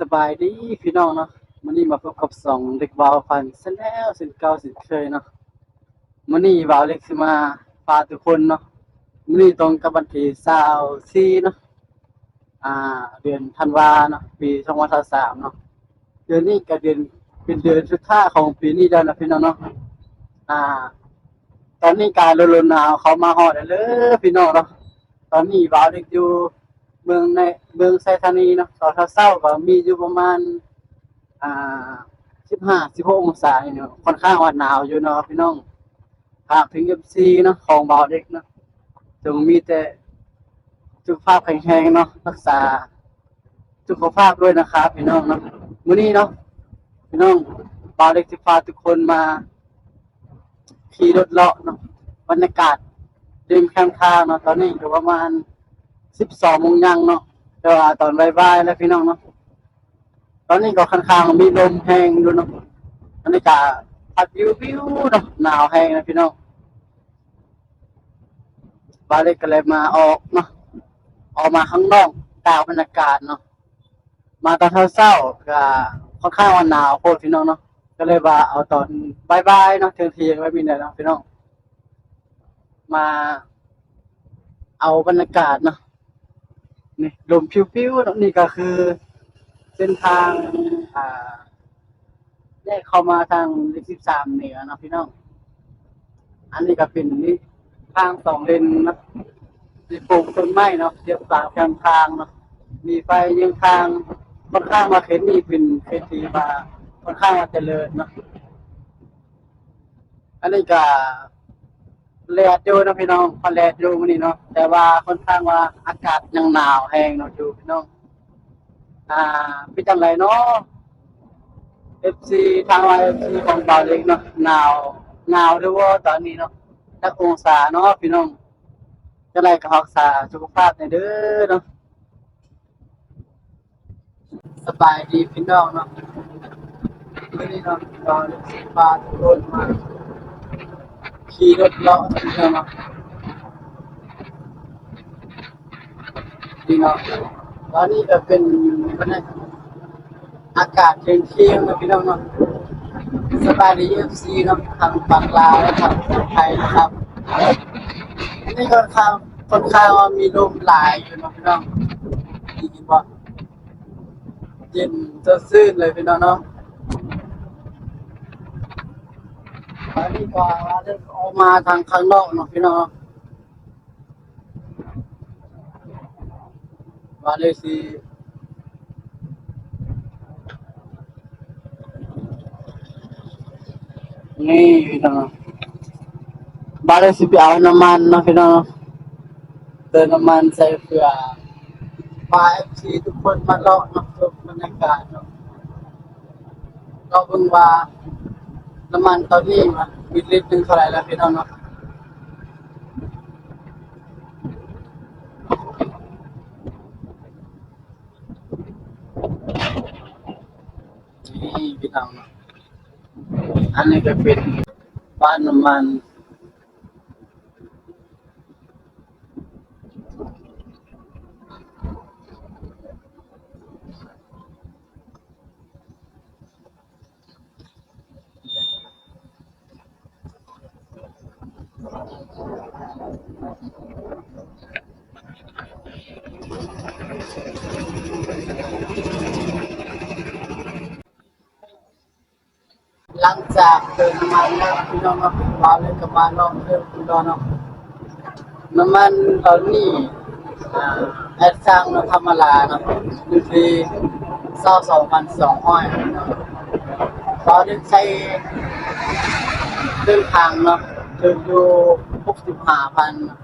สบายดีพี่น้องเนาะมื้อนี้มาพบกับสองเด็กบ่าวพันซะแล้วสินเก่าสินเคยเนาะมื้อนี้บ่าวเล็กสิมาพาทุกคนเนาะมื้อนี้ตรงกับวันที่24เนาะอ่า เดือนธันวาเนาะปี2023เนาะเดือนนี้ก็เดือนเป็นเดือนสุดท้ายของปีนี้แล้วนะพี่น้องเนาะอ่า ตอนนี้การฤดูหนาวเขามาฮอดแล้วเด้อพี่น้องเนาะตอนนี้บ่าวเล็กอยู่ เมืองในเมืองไซธานีเนาะตอนเช้าๆก็มีอยู่ประมาณ อ่าสิบห้าสิบหกองศาเนาะค่อนข้างว่าหนาวอยู่เนาะพี่น้องฝากถึง FC เนาะของเบาเด็กเนาะจงมีแต่สุขภาพแข็งแรงเนาะรักษาสุขภาพด้วยนะครับพี่น้องเนาะมื้อนี้เนาะพี่น้องเบาเด็กสิพาทุกคนมาขี่รถเลาะเนาะบรรยากาศริมข้างทางเนาะตอนนี้ก็ประมาณ สิบสองโมงยังเนาะแต่ว่าตอนบ่ายๆแล้วพี่น้องเนาะตอนนี้ก็ค่อนข้างมีลมแห้งอยู่เนาะบรรยากาศพัดวิววิวเนาะหนาวแห้งนะพี่น้องบาเล็กก็เลยมาออกเนาะออกมาข้างนอกตากบรรยากาศเนาะมาตอนเช้าๆก็ค่อนข้างว่าหนาวโคตรพี่น้องเนาะก็เลยว่าเอาตอนบ่ายๆเนาะเที่ยงเที่ยงไว้มีเนี่ยเนาะพี่น้องมาเอาบรรยากาศเนาะ นี่ลมพิวๆนี่ก็คือ เส้นทางอ่าแยกเข้ามาทางเลขสิบสามเหนือนะพี่น้อง อันนี้ก็เป็นนี่ทางสองเลนนะมีปลูกต้นไม้เนาะเทียบสามกลางทางเนาะมีไฟยังทางค่อนข้างมาเข็นนี่เป็นเขตทีมาค่อนข้างมาเจริญเนาะอันนี้ก็ แลดอยู่เนาะพี่น้องพอแลดอยู่มื้อนี้เนาะแต่ว่าค่อนข้างว่าอากาศยังหนาวแห้งเนาะอยู่พี่น้อง อ่าเป็นจังไรเนาะ FC ทางว่า FC ของเบาเล็กเนาะหนาวหนาวด้วยว่าตอนนี้เนาะจักองศาเนาะพี่น้องจะไรก็รักษาสุขภาพในเด้อเนาะสบายดีพี่น้องเนาะมื้อนี้เนาะเบาเล็กสิพาทุกคนมา ขี่รถเลาะพี่น้องเนาะพี่น้องตอนนี้ก็เป็นบรรยากาศอากาศเที่ยงนะพี่น้องเนาะสบายดีเอฟซีเนาะทางฝั่งลาวและทางไทยนะครับนี่ค่อนข้างค่อนข้างว่ามีลมหลายอยู่นะพี่น้องดีกินบ่เย็นจะซื่นเลยพี่น้องเนาะ ตอนนี้ก็ว่าเริ่มออกมาทางข้างนอกเนาะพี่น้องเนาะว่าเลยสินี่พี่น้องบาร์สิไปเอาน้ำมันเนาะพี่น้องเติมน้ำมันใส่เพื่อพาเอฟซีทุกคนมาเลาะเนาะชมบรรยากาศเนาะเราเบิ่งว่า น้ำมันตอนนี้มันมีลิตรหนึ่งเท่าไหร่แล้วพี่น้องเนาะนี่พี่น้องเนาะอันนี้ก็เป็นบ้านน้ำมัน หลังจากเติมน้ำมันแล้วพี่น้องเนาะมาเลยกับมาลองเพิ่มคุณดอนเนาะน้ำมันตอนนี้แอดสร้างนะธรรมดาเนาะอยู่ที่เศร้าสองพันสองร้อยตอนนี้ใช้เดินทางเนาะถึงอยู่หกสิบห้าพันนะ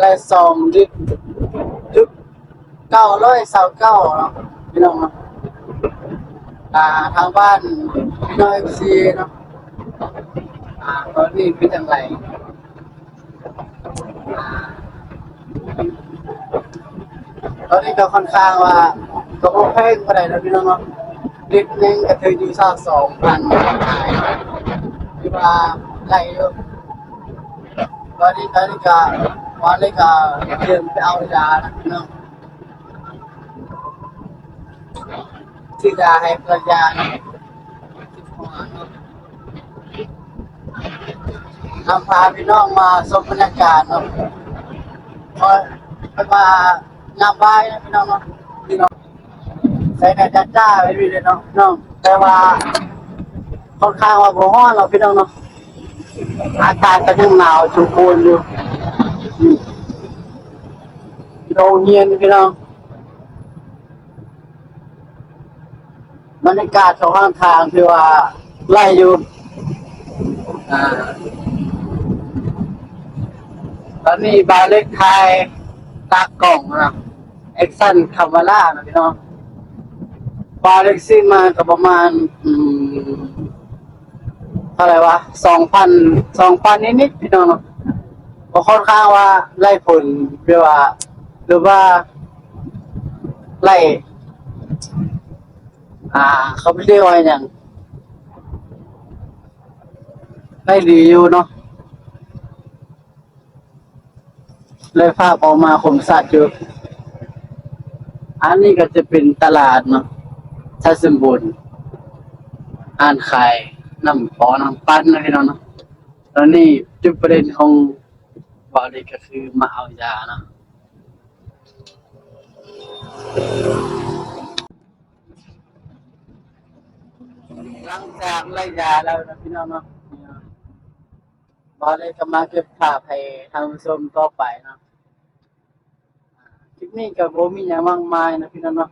และสองลิตรลิตรเก้าร้อยสาวเก้าเนาะพี่น้องเนาะอ่าทางบ้านพี่น้อยซีเนาะอ่าตอนนี้เป็นจังไรอ่าตอนนี้ก็ค่อนข้างว่าก็โอเคก็ได้นะพี่น้องเนาะลิตรนึงก็ถึงอยู่สักสองพันขายหรือว่าไรอยู่ตอนนี้ตอนนี้ก็ เตรียมไปเอายานะพี่น้องชื่อยาให้ภรรยาเนาะคิดหัวเนาะนำพาพี่น้องมาชมบรรยากาศเนาะพอไปมายามบ่านพี่น้องเนาะพี่น้องใส่แดดจ้าไปด้วยเลยเนาะน้องแต่ว่าค่อนข้างว่าบ่ร้อนเราพี่น้องเนาะอากาศก็ยังหนาวชุมพลอยู่ อืมโรงเรียนพี่น้องบรรยากาศของข้างทางคือว่า ไล่อยู่อ่าตอนนี้บาเล็กไทยตากล่องนะเอ็กซันคามาล่านะพี่น้องบาเล็กซิ่งมากับประมาณอืมเท่าไหร่วะสองพันสองพันนิดๆพี่น้อง ก็ค่อนข้างว่าไล่ผลหรือว่า หรือว่า ไล่ อ่า เขาไม่เรียกว่าอย่างได้ดีอยู่เนาะเลยภาพออกมาคมสัตว์อยู่อันนี้ก็จะเป็นตลาดเนาะถ้าสมบูรณ์อ่านขายน้ำปอน้ำปั้นนะพี่น้องเนาะแล้วนี่จุดประเด็นของ บาลีก็คือมาเอายาเนาะหลังจากไล่ยาแล้วนะพี่น้องเนาะบอเลยก็มาเก็บภาพให้ทางชมต่อไปเนาะอ่าคลิปนี้ก็บ่มีหยังมากมายนะพี่น้องเนาะ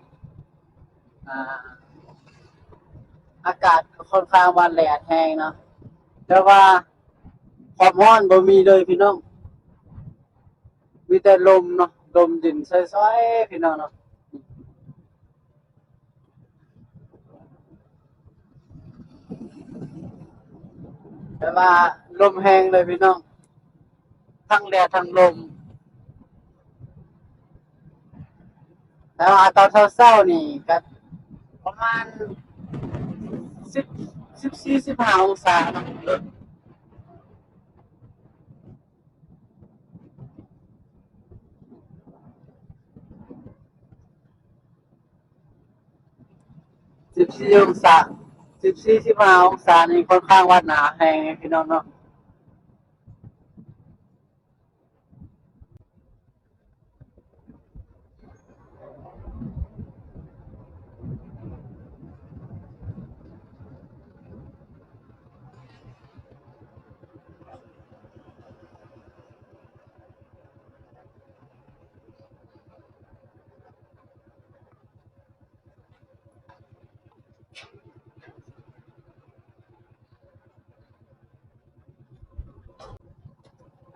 อากาศค่อนข้างว่าแดดแห้งเนาะแต่ว่าความร้อนบ่มีเลยพี่น้อง มีแต่ลมเนาะลมเย็นซอยๆพี่น้องเนาะแต่ว่าลมแห้งเลยพี่น้อง ทั้งแดดทั้งลม แล้วว่าตอนเช้าๆนี่ก็ประมาณสิบสิบสี่สิบห้าองศาเนาะ สิบสี่องศาสิบสี่สิบห้าองศานี่ค่อนข้างวัดหนาแห้งพี่น้องเนาะ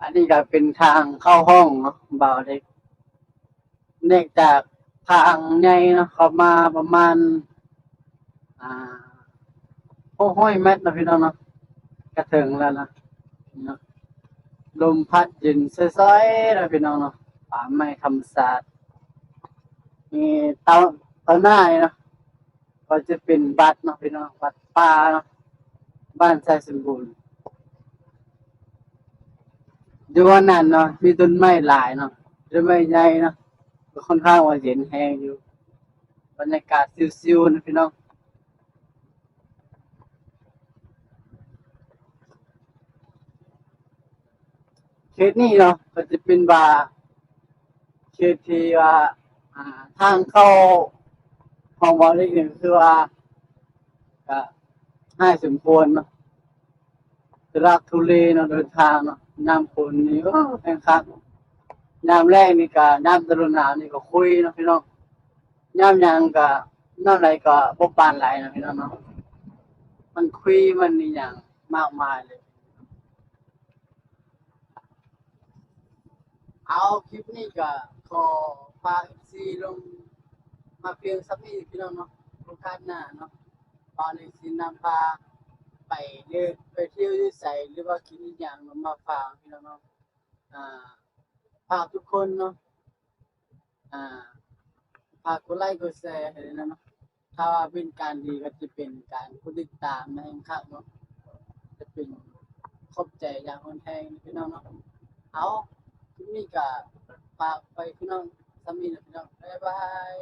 อันนี้ก็เป็นทางเข้าห้องเนาะบ่าวเล็กเนื่องจากทางใหญ่เนาะเขามาประมาณ อ่าโอ้ห้อยเมตรนะพี่น้องเนาะกระเถิงแล้วนะนะลมพัดเย็นซอยๆนะพี่น้องเนาะป่าไม้ธรรมศาสตร์มีเตาเตาหน้าเนาะก็จะเป็นบัดเนาะพี่น้องบัดป่าเนาะบ้านใจสมบูรณ์ อยู่วันนั้นเนาะมีต้นไม้หลายเนาะต้นไม้ใหญ่เนาะก็ค่อนข้างว่าเย็นแห้งอยู่ บรรยากาศซิวๆนะพี่น้องเขตนี้เนาะก็จะเป็นบาเขตที่ว่าทางเข้าห้องบอลอีกหนึ่งคือว่าก็ให้สมควรเนาะรักทุเลเนาะเดินทางเนาะ น้ำฝนนี่โอ้แพงคักน้ำแรกนี่ก็น้ำตะลุนหนาวนี่ก็คุยนะพี่น้องน้ำยังก็น้ำไหลก็บ่ปานไหลนะพี่น้องเนาะมันคุยมันนี่หยังมากมายเลย เอาคลิปนี้ก็ขอฝากซีลงมาเพียงสักนิดพี่น้องเนาะโอกาสหน้าเนาะตอนนี้สินำพา ไปเดินไปเที่ยวที่ใสหรือว่ากินอหย่างเนาะมาฝากพี่น้องเนาะอ่าฝากทุกคนเนาะอ่าฝากกดไลค์กดแชร์ให้ด้วยนะเนาะถ้าว่าเป็นการดีก็จะเป็นการกดติดตามในข้างเนาะจะเป็นขอบใจอย่างคนแทงพี่น้องเนาะเอาคลิปนี้ก็ฝากไปพี่น้องสามีนะพี่น้องบ๊ายบาย